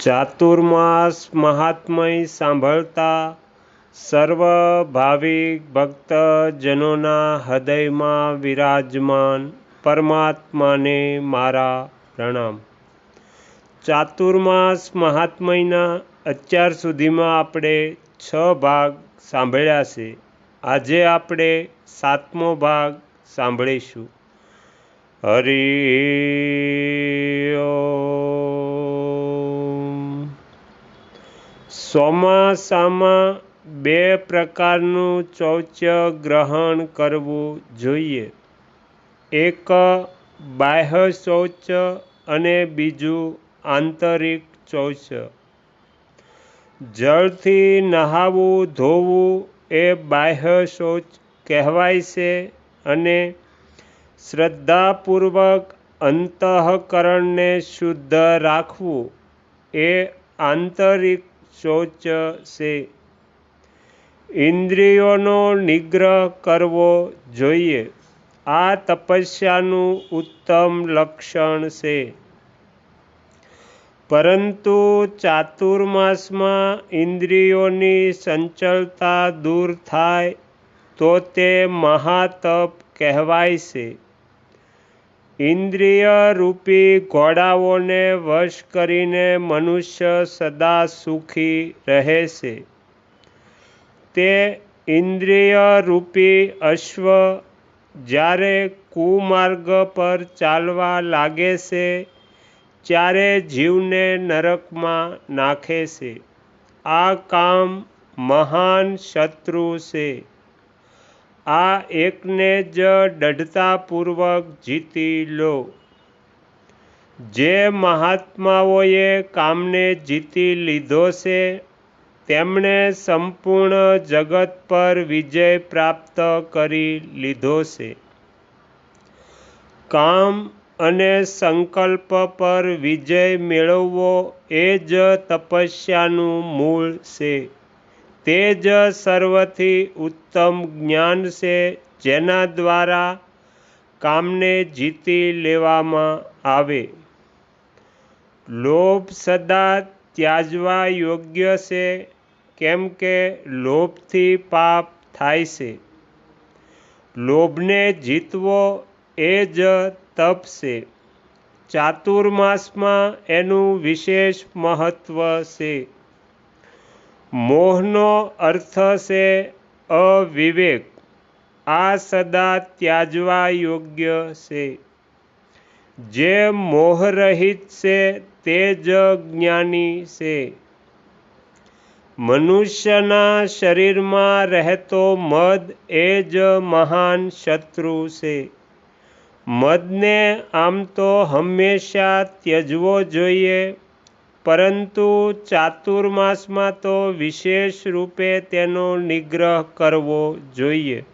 ચાતુર્માસ મહાત્મય સાંભળતા સર્વ ભાવિક ભક્તજનોના હૃદયમાં વિરાજમાન પરમાત્માને મારા પ્રણામ. ચાતુર્માસ મહાત્મયના અત્યાર સુધીમાં આપણે છ ભાગ સાંભળ્યા છે. આજે આપણે સાતમો ભાગ સાંભળીશું. હરિ ચોમાસામાં બે પ્રકારનું ચૌચ્ય ગ્રહણ કરવું જોઈએ. એક બાહ્ય શૌચ અને બીજું આંતરિક શૌચ. જળથી નહાવું, ધોવું એ બાહ્ય શૌચ કહેવાય છે અને શ્રદ્ધાપૂર્વક અંતઃકરણને શુદ્ધ રાખવું એ આંતરિક શૌચ છે. ઇન્દ્રિયોનો નિગ્રહ કરવો જોઈએ. આ તપસ્યાનું ઉત્તમ લક્ષણ છે. પરંતુ ચાતુર્માસમાં ઇન્દ્રિયોની સંચલતા દૂર થાય તો તે મહાતપ કહેવાય છે. ઇન્દ્રિય રૂપી ઘોડાઓને વશ કરીને મનુષ્ય સદા સુખી રહે છે. તે ઇન્દ્રિય રૂપી અશ્વ જ્યારે કુમાર્ગ પર ચાલવા લાગે છે, ત્યારે જીવને નરકમાં નાખે છે. આ કામ મહાન શત્રુ છે. આ એકને જ દઢતાપૂર્વક જીતી લો. જે મહાત્માઓએ કામને જીતી લીધો છે, તેમણે સંપૂર્ણ જગત પર વિજય પ્રાપ્ત કરી લીધો છે. કામ અને સંકલ્પ પર વિજય મેળવવો એ જ તપસ્યાનું મૂળ છે. તે જ સર્વથી ઉત્તમ જ્ઞાન છે, જેના દ્વારા કામને જીતી લેવામાં આવે. લોભ સદા ત્યાજવા યોગ્ય છે, કેમ કે લોભથી પાપ થાય છે. લોભને જીતવો એ જ તપ છે. ચાતુર્માસમાં એનું વિશેષ મહત્ત્વ છે. મોહનો અર્થ છે અવિવેક. આ સદા ત્યાજવા યોગ્ય છે. જે મોહરહિત છે તે જ જ્ઞાની છે. મનુષ્યના શરીરમાં રહેતો મદ એ જ મહાન શત્રુ છે. મદને આમ તો હંમેશા ત્યજવો જોઈએ. પરંતુ ચાતુર્માસમાં તો વિશેષ રૂપે તેનો નિગ્રહ કરવો જોઈએ.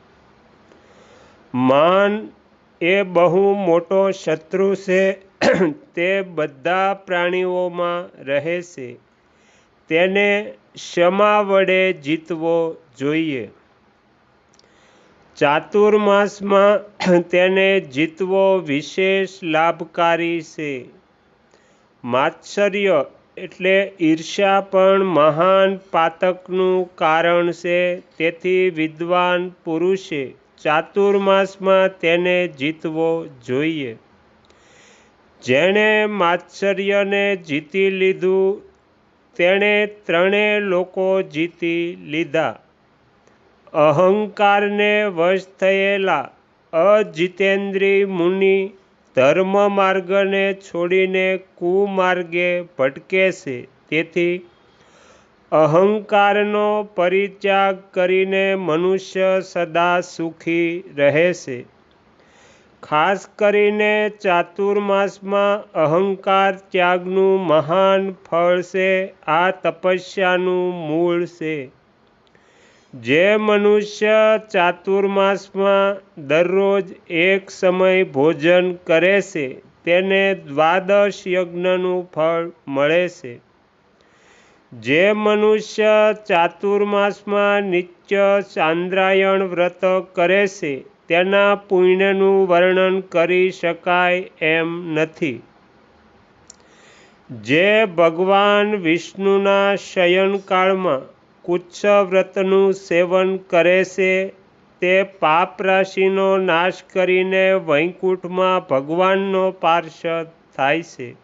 માન એ બહુ મોટો શત્રુ છે, તે બધા પ્રાણીઓમાં રહે છે. તેને ક્ષમા વડે જીતવો જોઈએ. ચાતુર્માસમાં તેને જીતવો વિશેષ લાભકારી છે. માત્સર્ય એટલે ઈર્ષ્યા પણ મહાન પાતકનું કારણ છે. તેથી વિદ્વાન પુરુષે ચાતુર્માસમાં તેને જીતવો જોઈએ. જેણે માત્સર્યને જીતી લીધું, તેણે ત્રણે લોકો જીતી લીધા. અહંકારને વશ થયેલા અજિતેન્દ્રી મુનિ ધર્મ માર્ગને છોડીને કુમાર્ગે ભટકે છે. તેથી અહંકારનો પરિત્યાગ કરીને મનુષ્ય સદા સુખી રહે છે. ખાસ કરીને ચાતુર્માસમાં અહંકાર ત્યાગનું મહાન ફળ છે. આ તપસ્યાનું મૂળ છે. જે મનુષ્ય ચાતુર્માસમાં દરરોજ એક સમય ભોજન કરે છે, તેને દ્વાદશ યજ્ઞનું ફળ મળે છે. જે મનુષ્ય ચાતુર્માસમાં નિત્ય ચાંદ્રાયણ વ્રત કરે છે, તેના પુણ્યનું વર્ણન કરી શકાય એમ નથી. જે ભગવાન વિષ્ણુના શયનકાળમાં કુચ્છ વ્રતનું સેવન કરે છે. તે પાપ રાશિનો નાશ કરીને વૈકુંઠમાં ભગવાનનો પાર્ષદ થાય છે.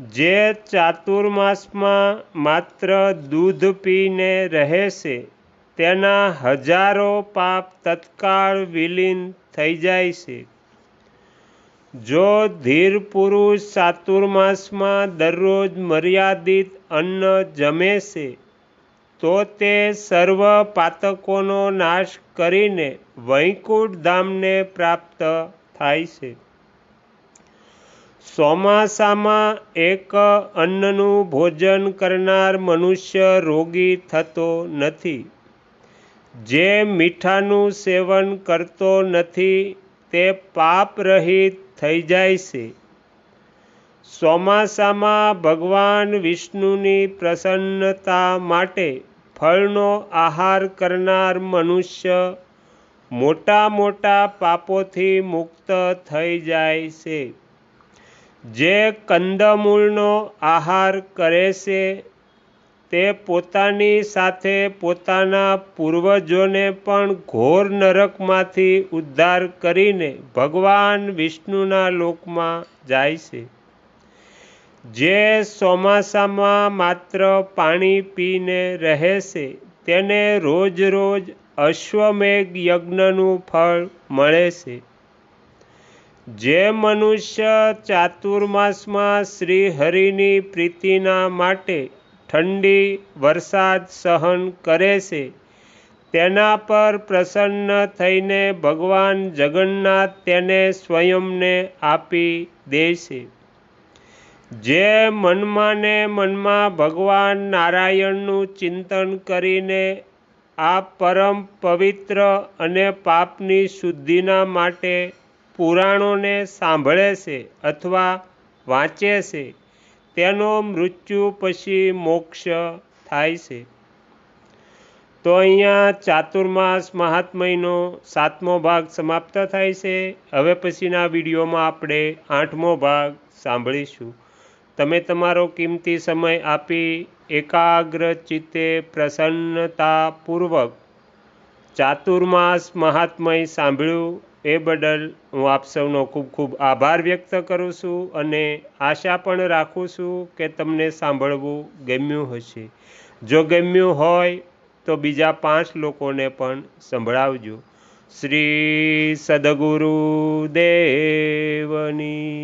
જે ચાતુર્માસમાં માત્ર દૂધ પીને રહે છે, તેના હજારો પાપ તત્કાળ વિલીન થઈ જાય છે. જો ધીર પુરુષ ચાતુર્માસમાં દરરોજ મર્યાદિત અન્ન જમે છે તો તે સર્વ પાતકોનો નાશ કરીને વૈકુંઠ ધામને પ્રાપ્ત થાય છે. ચોમાસામાં એક અન્નનું ભોજન કરનાર મનુષ્ય રોગી થતો નથી. જે મીઠાનું સેવન કરતો નથી, તે પાપ રહિત થઈ જાય છે. ચોમાસામાં ભગવાન વિષ્ણુની પ્રસન્નતા માટે ફળનો આહાર કરનાર મનુષ્ય મોટા મોટા પાપોથી મુક્ત થઈ જાય છે. જે કંદમૂળનો આહાર કરે છે, તે પોતાની સાથે પોતાના પૂર્વજોને પણ ઘોર નરકમાંથી ઉદ્ધાર કરીને ભગવાન વિષ્ણુના લોકમાં જાય છે. જે ચોમાસામાં માત્ર પાણી પીને રહે છે, તેને રોજ રોજ અશ્વમેઘ યજ્ઞનું ફળ મળે છે. જે મનુષ્ય ચાતુર્માસમાં શ્રી હરિની પ્રીતિના માટે ઠંડી વરસાદ સહન કરે છે, તેના પર પ્રસન્ન થઈને ભગવાન જગન્નાથ તેને સ્વયંને આપી દે છે. જે મનમાં ને મનમાં ભગવાન નારાયણનું ચિંતન કરીને આ પરમ પવિત્ર અને પાપની શુદ્ધિના માટે પુરાણોને સાંભળે છે અથવા વાંચે છે, તેનો મૃત્યુ પછી મોક્ષ થાય છે. તો અહીંયા ચાતુર્માસ મહાત્મયનો સાતમો ભાગ સમાપ્ત થાય છે. હવે પછીના વિડીયોમાં આપણે આઠમો ભાગ સાંભળીશું. તમે તમારો કિંમતી સમય આપી એકાગ્ર ચિત્તે પ્રસન્નતાપૂર્વક ચાતુર્માસ મહાત્મય સાંભળ્યું એ બદલ હું આપ સૌનો ખૂબ ખૂબ આભાર વ્યક્ત કરું છું અને આશા પણ રાખું છું કે તમને સાંભળવું ગમ્યું હશે. જો ગમ્યું હોય તો બીજા પાંચ લોકોને પણ સંભળાવજો. શ્રી સદગુરુ દેવની